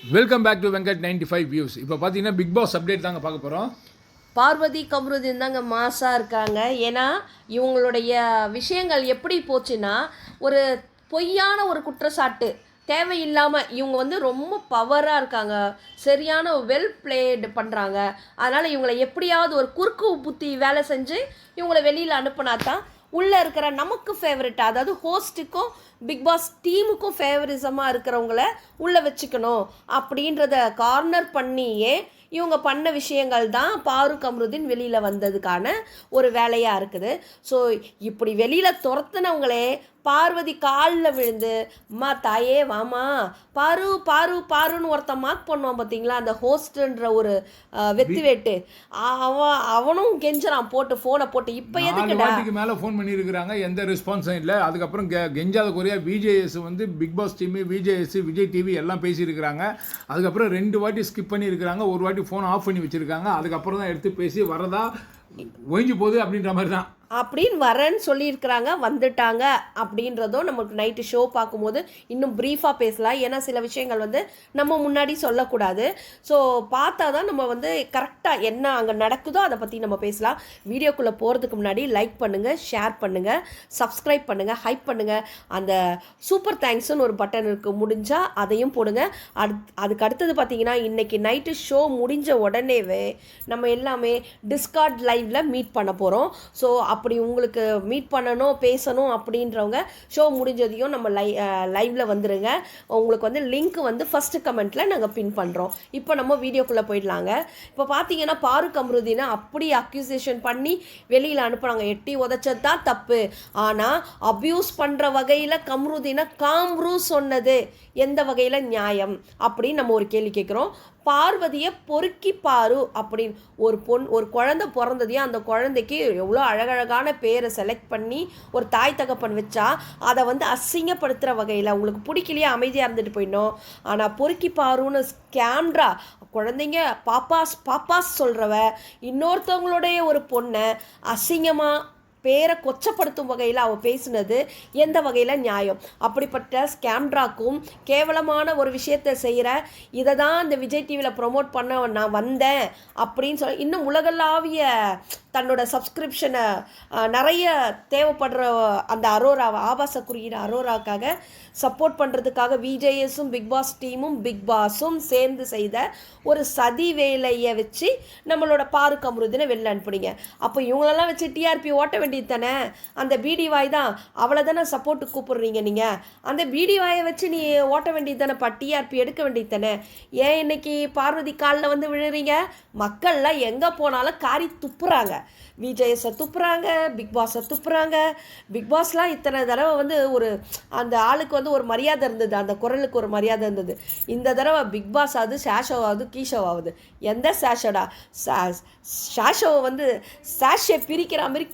Welcome back to Venkat ninety five views இப்போ பார்த்தீங்கன்னா big pass update தாங்க பார்க்க போகிறோம் பார்வதி கமருதீன் தாங்க மாசாக இருக்காங்க. ஏன்னா இவங்களுடைய விஷயங்கள் எப்படி போச்சுன்னா ஒரு பொய்யான ஒரு குற்றச்சாட்டு தேவையில்லாமல் இவங்க வந்து ரொம்ப பவராக இருக்காங்க. சரியான வெல் பிளேடு பண்ணுறாங்க அதனால் இவங்களை எப்படியாவது ஒரு குறுக்கு புத்தி வேலை செஞ்சு இவங்களை வெளியில் அனுப்புனா தான் உள்ளே இருக்கிற நமக்கு ஃபேவரட்டாக அதாவது ஹோஸ்ட்டுக்கும் பிக் பாஸ் டீமுக்கும் ஃபேவரிசமாக இருக்கிறவங்கள உள்ளே வச்சுக்கணும். அப்படின்றத கார்னர் பண்ணியே இவங்க பண்ண விஷயங்கள் தான் பாருக் அம்ருதீன் வெளியில் வந்ததுக்கான ஒரு வேலையாக இருக்குது. ஸோ இப்படி வெளியில் துரத்துனவங்களே பார்வதி காலில் விழுந்து அம்மா தாயே வாமா பாரு பாரு பாருன்னு ஒருத்தன் மார்க் பண்ணுவான் பார்த்தீங்களா அந்த ஹோஸ்ட்ன்ற ஒரு வெத்து வேட்டு. அவன் அவனும் கெஞ்சுறான் போட்டு ஃபோனை போட்டு. இப்போ வாட்டிக்கு மேலே ஃபோன் பண்ணியிருக்கிறாங்க எந்த ரெஸ்பான்ஸும் இல்லை. அதுக்கப்புறம் கெ கெஞ்சாத குறையா விஜேஎஸ் வந்து big boss team VJS Vijay TV எல்லாம் பேசியிருக்கிறாங்க. அதுக்கப்புறம் ரெண்டு வாட்டி ஸ்கிப் பண்ணியிருக்கிறாங்க. ஒரு வாட்டி ஃபோன் ஆஃப் பண்ணி வச்சிருக்காங்க. அதுக்கப்புறம் தான் எடுத்து பேசி வரதா? ஒழிஞ்சு போகுது அப்படின்ற மாதிரி தான். அப்படின்னு வரேன்னு சொல்லியிருக்கிறாங்க வந்துட்டாங்க அப்படின்றதும் நமக்கு நைட்டு ஷோ பார்க்கும்போது இன்னும் ப்ரீஃபாக பேசலாம். ஏன்னா சில விஷயங்கள் வந்து நம்ம முன்னாடி சொல்லக்கூடாது. ஸோ பார்த்தா தான் நம்ம வந்து கரெக்டாக என்ன அங்கே நடக்குதோ அதை பற்றி நம்ம பேசலாம். வீடியோக்குள்ளே போகிறதுக்கு முன்னாடி லைக் பண்ணுங்கள் ஷேர் பண்ணுங்கள் சப்ஸ்கிரைப் பண்ணுங்கள் ஹைப் பண்ணுங்கள் அந்த சூப்பர் தேங்க்ஸ்னு ஒரு பட்டன் இருக்குது முடிஞ்சால் அதையும் போடுங்க. அடுத் அதுக்கு அடுத்தது பார்த்தீங்கன்னா இன்றைக்கி நைட்டு ஷோ முடிஞ்ச உடனேவே நம்ம எல்லாமே டிஸ்கார்ட் லைவில் மீட் பண்ண போகிறோம் ஸோ அப் அப்படி உங்களுக்கு மீட் பண்ணணும் பேசணும் அப்படின்றவங்க ஷோ முடிஞ்சதையும் நம்ம லை லைவில் வந்துருங்க. உங்களுக்கு வந்து லிங்க் வந்து ஃபஸ்ட்டு கமெண்ட்டில் நாங்கள் பின் பண்ணுறோம் இப்போ நம்ம வீடியோக்குள்ளே போயிடலாங்க. இப்போ பார்த்தீங்கன்னா பாரு கம்ருதீனை அப்படி அக்யூசேஷன் பண்ணி வெளியில் அனுப்புகிறாங்க எட்டி உதச்சது தான் தப்பு. ஆனால் அப்யூஸ் பண்ணுற வகையில் கம்ருதீனை காம்ரு சொன்னது. எந்த வகையில்? நியாயம். அப்படின்னு நம்ம ஒரு கேள்வி கேட்குறோம். பார்வதியை பொறுக்கி பாரு அப்படின்னு. ஒரு பொன் ஒரு குழந்தை பிறந்ததையும் அந்த குழந்தைக்கு எவ்வளோ அழகழகான பேரை செலக்ட் பண்ணி ஒரு தாய் தகப்பன் வச்சா அதை வந்து அசிங்கப்படுத்துகிற வகையில் உங்களுக்கு பிடிக்கலையே அமைதியாக இருந்துட்டு போயிடணும். ஆனால் பொறுக்கி பாருன்னு கேம்ரா குழந்தைங்க பாப்பாஸ் பாப்பாஸ் சொல்கிறவ இன்னொருத்தவங்களுடைய ஒரு பொண்ணை அசிங்கமாக பேரை கொச்சப்படுத்தும் வகையில் அவள் பேசினது எந்த வகையில் நியாயம்? அப்படிப்பட்ட ஸ்கேம்ட்ராக்கும் கேவலமான ஒரு விஷயத்தை செய்கிற இதை தான் இந்த விஜய் டிவியில் ப்ரொமோட் பண்ண நான் வந்தேன் அப்படின்னு சொல்லி இன்னும் உலகளாவிய தன்னோட சப்ஸ்கிரிப்ஷனை நிறைய தேவைப்படுற அந்த அரோரா ஆபாச குறியீடு அரோராக்காக சப்போர்ட் பண்ணுறதுக்காக விஜேஎஸும் பிக் பாஸ் டீமும் பிக் பாஸும் சேர்ந்து செய்த ஒரு சதி வேலையை வச்சு நம்மளோட பாரு கமருதினை வெளில அனுப்புனீங்க. அப்போ இவங்களெல்லாம் வச்சு டிஆர்பி ஓட்ட வேண்டியது தானே அந்த பிடிவாய் தான் அவளை தானே சப்போர்ட்டு கூப்பிடுறீங்க நீங்கள் அந்த பிடிவாயை வச்சு நீ ஓட்ட வேண்டியது தானே டிஆர்பி எடுக்க வேண்டியது தானே ஏன் இன்னைக்கு பார்வதி காலில் வந்து விழுறீங்க? மக்கள்லாம் எங்கே போனாலும் காரி துப்புறாங்க. விஜயஸை துப்புறாங்க பிக் பாஸை துப்புறாங்க. பிக் பாஸ்லாம் இத்தனை தடவை வந்து ஒரு அந்த ஆளுக்கு வந்து ஒரு மரியாதை இருந்தது. அந்த குரலுக்கு ஒரு மரியாதை இருந்தது. இந்த தடவை பிக் பாஸ் ஆகுது கீஷவ் கீஷோவாகுது. எந்த சேஷடா? ஷாஷோவை வந்து சேஷை பிரிக்கிற மாதிரி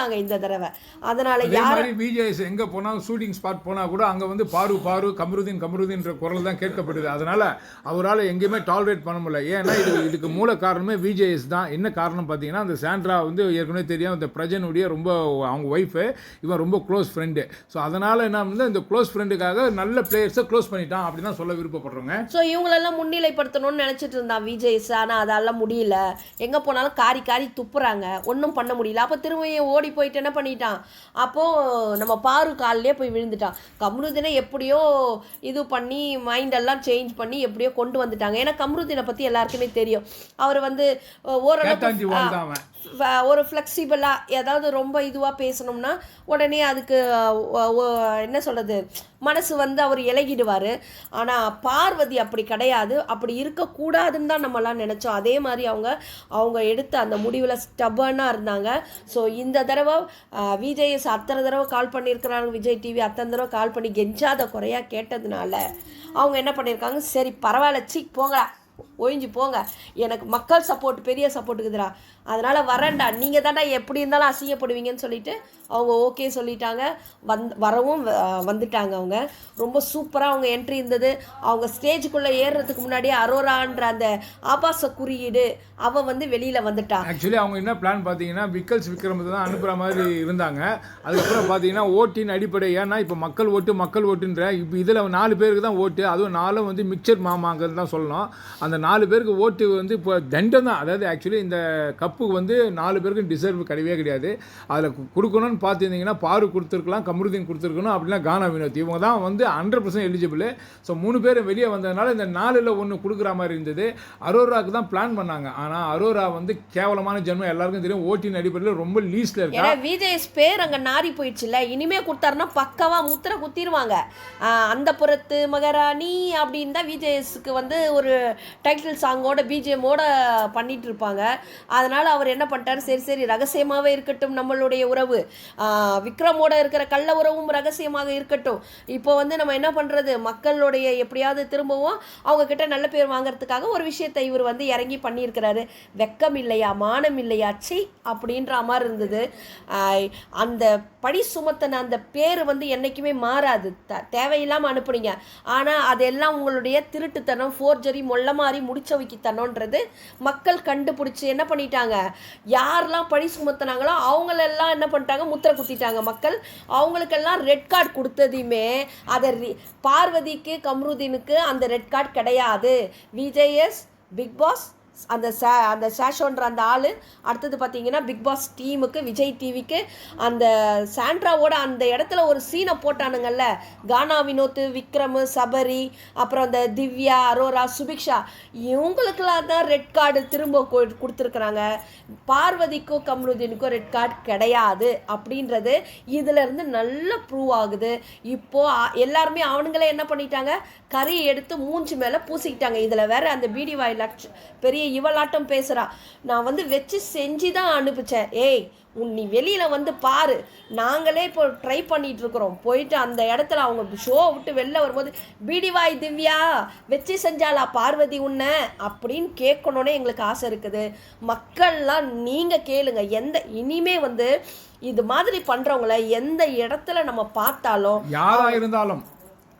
கிழிச்சிட்டாங்க இந்த தடவை. அதனால் அதே யார் விஜேஎஸ் எங்கே போனாலும் ஷூட்டிங் ஸ்பாட் போனால் கூட அங்கே வந்து பாரு பாரு கமருதீன் கமருதீன்ற குரல் தான் கேட்கப்படுது. அதனால் அவரால் எங்கேயுமே டாலரேட் பண்ண முடியல. ஏன்னா இது இதுக்கு மூல காரணமே விஜேஎஸ் தான். என்ன காரணம் பார்த்தீங்கன்னா அந்த சாண்ட்ரா வந்து ஏற்கனவே தெரியும் இந்த பிரஜனுடைய ரொம்ப அவங்க ஒய்ஃபு இவன் ரொம்ப க்ளோஸ் ஃப்ரெண்டு ஸோ அதனால் என்ன வந்து இந்த க்ளோஸ் ஃப்ரெண்டுக்காக நல்ல பிளேயர்ஸை க்ளோஸ் பண்ணிட்டான் அப்படி தான் சொல்ல விருப்பப்படுறோங்க. ஸோ இவங்களெல்லாம் முன்னிலைப்படுத்தணும்னு நினச்சிட்டு இருந்தான் விஜய்ஸ் ஆனால் அதெல்லாம் முடியல. எங்கே போனாலும் காரி காரி துப்புறாங்க. ஒன்றும் பண்ண முடியல. அப்போ திரும்பியும் ஓடி போயிட்டு என்ன பண்ணிட்டான்? அப்போது நம்ம பாரு காலிலே போய் விழுந்துட்டான். கம்ருதினை எப்படியோ இது பண்ணி மைண்டெல்லாம் சேஞ்ச் பண்ணி எப்படியோ கொண்டு வந்துட்டாங்க. ஏன்னா கம்ருதினை பற்றி எல்லாருக்குமே தெரியும். அவர் வந்து ஓரளவுக்கு ஒரு ஃப்ளெக்சிபிளாக ஏதாவது ரொம்ப இதுவாக பேசணும்னா உடனே அதுக்கு என்ன சொல்கிறது மனசு வந்து அவர் இலகிடுவார். ஆனால் பார்வதி அப்படி கிடையாது. அப்படி இருக்கக்கூடாதுன்னு தான் நம்மலாம் நினச்சோம். அதே மாதிரி அவங்க அவங்க எடுத்த அந்த முடிவில் ஸ்டபர்னாக இருந்தாங்க. ஸோ இந்த தடவை விஜய் அத்தனை தடவை கால் பண்ணியிருக்கிறாங்க. விஜய் டிவி அத்தனை தடவை கால் பண்ணி கெஞ்சாத குறையாக கேட்டதுனால அவங்க என்ன பண்ணியிருக்காங்க? சரி பரவாயில்ல சி போங்க. ஒழிஞ்சு போங்க. எனக்கு மக்கள் சப்போர்ட் பெரிய சப்போர்ட் இருக்குதுடா. அதனால் வரேன்டா. நீங்கள் தாண்டா எப்படி இருந்தாலும் அசிங்கப்படுவீங்கன்னு சொல்லிட்டு அவங்க ஓகே சொல்லிட்டாங்க. வந் வரவும் வ- வந்துட்டாங்க அவங்க. ரொம்ப சூப்பராக அவங்க என்ட்ரி இருந்தது. அவங்க ஸ்டேஜுக்குள்ளே ஏறுறதுக்கு முன்னாடியே அரோரான்ற அந்த ஆபாச குறியீடு அவள் வந்து வெளியில் வந்துட்டா. ஆக்சுவலி அவங்க என்ன பிளான் பார்த்தீங்கன்னா விக்கல்ஸ் விக்ரமத்தை தான் அனுப்புகிற மாதிரி இருந்தாங்க. அதுக்கப்புறம் பார்த்தீங்கன்னா ஓட்டின் அடிப்படை ஏன்னா இப்போ மக்கள் ஓட்டு மக்கள் ஓட்டுன்ற இப்போ இதில் நாலு பேருக்கு தான் ஓட்டு. அதுவும் நாலும் வந்து மிக்சர் மாமாங்கிறது தான் சொல்லணும். அந்த நாலு பேருக்கு ஓட்டு வந்து இப்போ தண்டம் தான். அதாவது ஆக்சுவலி இந்த கப்பு வந்து நாலு பேருக்கும் டிசர்வ் கிடையவே கிடையாது. அதில் கொடுக்கணும்னு பார்த்துருந்தீங்கன்னா பாரு கொடுத்துருக்கலாம் கமருதீன் கொடுத்துருக்கணும் அப்படின்னா கானா வினோத். இவங்க தான் வந்து ஹண்ட்ரட் பர்சன்ட் எலிஜிபிள் ஸோ மூணு பேர் வெளியே வந்ததுனால இந்த நாலில் ஒன்று கொடுக்குற மாதிரி இருந்தது. அரோராவுக்கு தான் பிளான் பண்ணாங்க. ஆனால் அரோரா வந்து கேவலமான ஜென்மம். எல்லாருக்கும் தெரியும் ஓட்டின் அடிப்படையில் ரொம்ப லீஸ்ட்ல இருக்கா. ஏன்னா விஜய்ஸ் பேர் அங்கே நாரி போயிடுச்சுல்ல. இனிமே கொடுத்தாருன்னா பக்கவா முத்திரை குத்திடுவாங்க அந்த புறத்து மகாராணி அப்படின்னு தான் விஜய்ஸ்க்கு வந்து ஒரு டைட்டில் சாங்கோட பிஜிஎம்மோட பண்ணிட்டு இருப்பாங்க அதனால் அவர் என்ன பண்ணிட்டாரு? சரி சரி ரகசியமாகவே இருக்கட்டும் நம்மளுடைய உறவு. விக்ரமோட இருக்கிற கள்ள உறவும் ரகசியமாக இருக்கட்டும். இப்போ வந்து நம்ம என்ன பண்ணுறது மக்களுடைய எப்படியாவது திரும்பவும் அவங்க கிட்ட நல்ல பேர் வாங்குறதுக்காக ஒரு விஷயத்தை இவர் வந்து இறங்கி பண்ணியிருக்கிறாரு. வெக்கம் இல்லையா மானம் இல்லையா சி அப்படின்ற மாதிரி இருந்தது. அந்த படி சுமத்தின அந்த பேர் வந்து என்றைக்குமே மாறாது. த தேவையில்லாமல் அனுப்புனீங்க. ஆனால் அதெல்லாம் உங்களுடைய திருட்டுத்தனம் ஃபோர்ஜரி மொல்ல மாதிரி முடிச்ச தனோன்றது மக்கள் கண்டுபிடிச்சி என்ன பண்ணிட்டாங்க? யாரெல்லாம் பழி சுமத்துனாங்களோ அவங்களெல்லாம் என்ன பண்ணிட்டாங்க? முத்திரை குத்திட்டாங்க மக்கள். அவங்களுக்கெல்லாம் ரெட் கார்டு கொடுத்ததையுமே அதை பார்வதிக்கு கம்ருதீனுக்கு அந்த ரெட் கார்டு கிடையாது. விஜய்எஸ் பிக் பாஸ் அந்த சே அந்த சேஷோன்ற அந்த ஆள். அடுத்தது பார்த்தீங்கன்னா பிக் பாஸ் டீமுக்கு விஜய் டிவிக்கு அந்த சாண்ட்ராவோட அந்த இடத்துல ஒரு சீனை போட்டானுங்கல்ல. கானா வினோத் விக்ரம் சபரி அப்புறம் அந்த திவ்யா அரோரா சுபிக்ஷா இவங்களுக்கெல்லாம் தான் ரெட் கார்டு திரும்ப கொடுத்துருக்குறாங்க. பார்வதிக்கும் கம்ருதீனுக்கும் ரெட் கார்டு கிடையாது அப்படின்றது இதுலேருந்து நல்லா ப்ரூவ் ஆகுது. இப்போ எல்லாருமே அவனுங்களே என்ன பண்ணிட்டாங்க? கறியை எடுத்து மூஞ்சி மேலே பூசிக்கிட்டாங்க. இதில் வேற அந்த பிடிவாய் லட்ச பெரிய இவளாட்டம் பேசுகிறா நான் வந்து வச்சு செஞ்சு தான் அனுப்பிச்சேன். ஏய் உன் நீ வெளியில் வந்து பாரு. நாங்களே இப்போ ட்ரை பண்ணிட்டு இருக்கிறோம் போயிட்டு அந்த இடத்துல அவங்க ஷோ விட்டு வெளில வரும்போது பிடிவாய் திவ்யா வச்சு செஞ்சாலா பார்வதி உன்னை? அப்படின்னு கேட்கணுன்னே எங்களுக்கு ஆசை இருக்குது. மக்கள்லாம் நீங்கள் கேளுங்க. எந்த இனிமே வந்து இது மாதிரி பண்ணுறவங்கள எந்த இடத்துல நம்ம பார்த்தாலும் யாராக இருந்தாலும்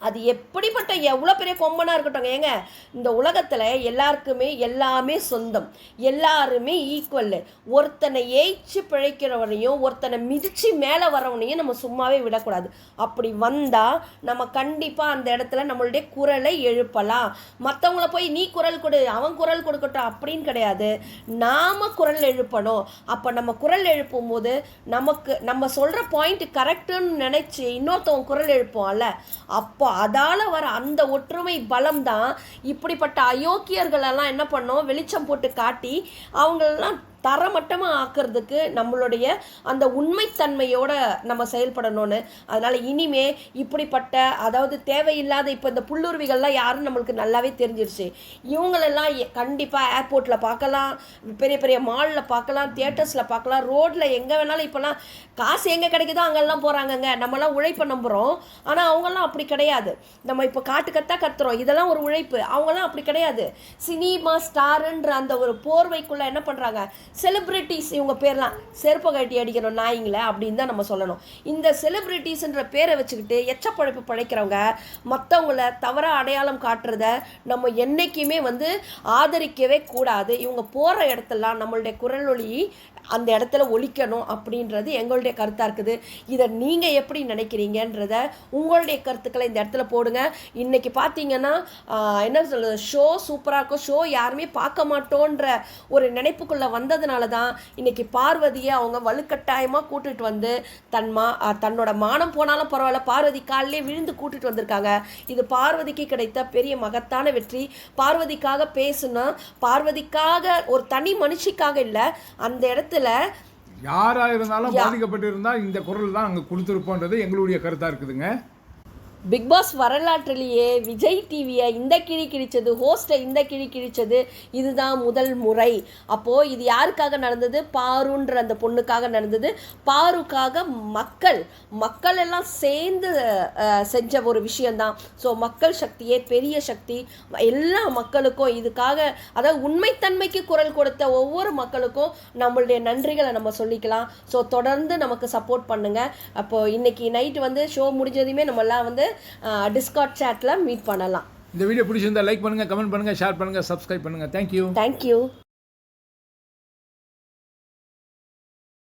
அது எப்படிப்பட்ட எவ்வளோ பெரிய கொம்பனாக இருக்கட்டும் ஏங்க இந்த உலகத்தில் எல்லாருக்குமே எல்லாமே சொந்தம் எல்லாருமே ஈக்குவல் ஒருத்தனை ஏய்ச்சி பிழைக்கிறவனையும் ஒருத்தனை மிதித்து மேலே வரவனையும் நம்ம சும்மாவே விடக்கூடாது. அப்படி வந்தால் நம்ம கண்டிப்பாக அந்த இடத்துல நம்மளுடைய குரலை எழுப்பலாம். மற்றவங்கள போய் நீ குரல் கொடு அவன் குரல் கொடுக்கட்டும் அப்படின்னு கிடையாது. நாம் குரல் எழுப்பணும். அப்போ நம்ம குரல் எழுப்பும் போது நமக்கு நம்ம சொல்கிற பாயிண்ட் கரெக்டுன்னு நினச்சி இன்னொருத்தவங்க குரல் எழுப்போம்ல அப்போ அதால் வர அந்த ஒற்றுமை பலம் தான் இப்படிப்பட்ட அயோக்கியர்களெல்லாம் என்ன பண்ணோம்? வெளிச்சம் போட்டு காட்டி அவங்களெல்லாம் தரமட்டமாக ஆக்கிறதுக்கு நம்மளுடைய அந்த உண்மைத்தன்மையோட நம்ம செயல்படணும்னு. அதனால் இனிமே இப்படிப்பட்ட அதாவது தேவையில்லாத இப்போ இந்த புல்லுருவிகள்லாம் யாரும் நம்மளுக்கு நல்லாவே தெரிஞ்சிருச்சு. இவங்களெல்லாம் கண்டிப்பாக ஏர்போர்ட்டில் பார்க்கலாம் பெரிய பெரிய மாலில் பார்க்கலாம் தியேட்டர்ஸில் பார்க்கலாம் ரோட்டில் எங்கே வேணாலும் இப்போல்லாம் காசு எங்கே கிடைக்குதோ அங்கெல்லாம் போகிறாங்கங்க நம்மலாம் உழைப்பை நம்புகிறோம் ஆனால் அவங்கெல்லாம் அப்படி கிடையாது. நம்ம இப்போ காட்டு கத்தா கத்துறோம். இதெல்லாம் ஒரு உழைப்பு. அவங்கெல்லாம் அப்படி கிடையாது. சினிமா ஸ்டாருன்ற அந்த ஒரு போர்வைக்குள்ளே என்ன பண்ணுறாங்க செலிப்ரிட்டிஸ் இவங்க பேர்லாம் செருப்பை கட்டி அடிக்கணும் நாய்ங்கள அப்படின்னு தான் நம்ம சொல்லணும். இந்த செலிப்ரிட்டிஸ்ன்ற பேரை வச்சுக்கிட்டு எச்சப்பழைப்பு பழைக்கிறவங்க மற்றவங்கள தவறாக அடையாளம் காட்டுறத நம்ம என்றைக்குமே வந்து ஆதரிக்கவே கூடாது. இவங்க போகிற இடத்துலலாம் நம்மளுடைய குரல் ஒளி அந்த இடத்துல ஒழிக்கணும் அப்படின்றது எங்களுடைய கருத்தாக இருக்குது. இதை நீங்கள் எப்படி நினைக்கிறீங்கன்றத உங்களுடைய கருத்துக்களை இந்த இடத்துல போடுங்க. இன்றைக்கி பார்த்தீங்கன்னா என்ன சொல்கிறது ஷோ சூப்பராக இருக்கும். ஷோ யாருமே பார்க்க மாட்டோன்ற ஒரு நினைப்புக்குள்ளே வந்ததுனால தான் இன்னைக்கு பார்வதியை அவங்க வலுக்கட்டாயமாக கூட்டிகிட்டு வந்து தன் மா தன்னோட மானம் போனாலும் பரவாயில்ல. பார்வதி காலிலே விழுந்து கூட்டிட்டு வந்திருக்காங்க. இது பார்வதிக்கு கிடைத்த பெரிய மகத்தான வெற்றி. பார்வதிக்காக பேசுனா பார்வதிக்காக ஒரு தனி மனுஷிக்காக இல்லை அந்த இடத்துல யாராக இருந்தாலும் பாதிக்கப்பட்டிருந்தால் இந்த குரல் தான் அங்கே கொடுத்துருப்போன்றது எங்களுடைய கருத்தாக இருக்குதுங்க. பிக் பாஸ் வரலாற்றிலேயே விஜய் டிவியை இந்த கிழி கிழிச்சது ஹோஸ்ட்டை இந்த கிழி கிழிச்சது இதுதான் முதல் முறை. அப்போது இது யாருக்காக நடந்தது? பாருன்ற அந்த பொண்ணுக்காக நடந்தது. பாருக்காக மக்கள் மக்கள் எல்லாம் சேர்ந்து செஞ்ச ஒரு விஷயந்தான் ஸோ மக்கள் சக்தியே பெரிய சக்தி. எல்லா மக்களுக்கும் இதுக்காக அதாவது உண்மைத்தன்மைக்கு குரல் கொடுத்த ஒவ்வொரு மக்களுக்கும் நம்மளுடைய நன்றிகளை நம்ம சொல்லிக்கலாம். ஸோ தொடர்ந்து நமக்கு சப்போர்ட் பண்ணுங்கள் அப்போது இன்றைக்கி நைட் வந்து ஷோ முடிஞ்சதுமே நம்ம எல்லாம் வந்து டிஸ்கார்ட் சேட்டில் மீட் பண்ணலாம். இந்த வீடியோ பிடிச்சிருந்தா லைக் பண்ணுங்க கமெண்ட் பண்ணுங்க ஷேர் பண்ணுங்க சப்ஸ்கிரைப் பண்ணுங்க. Thank you thank you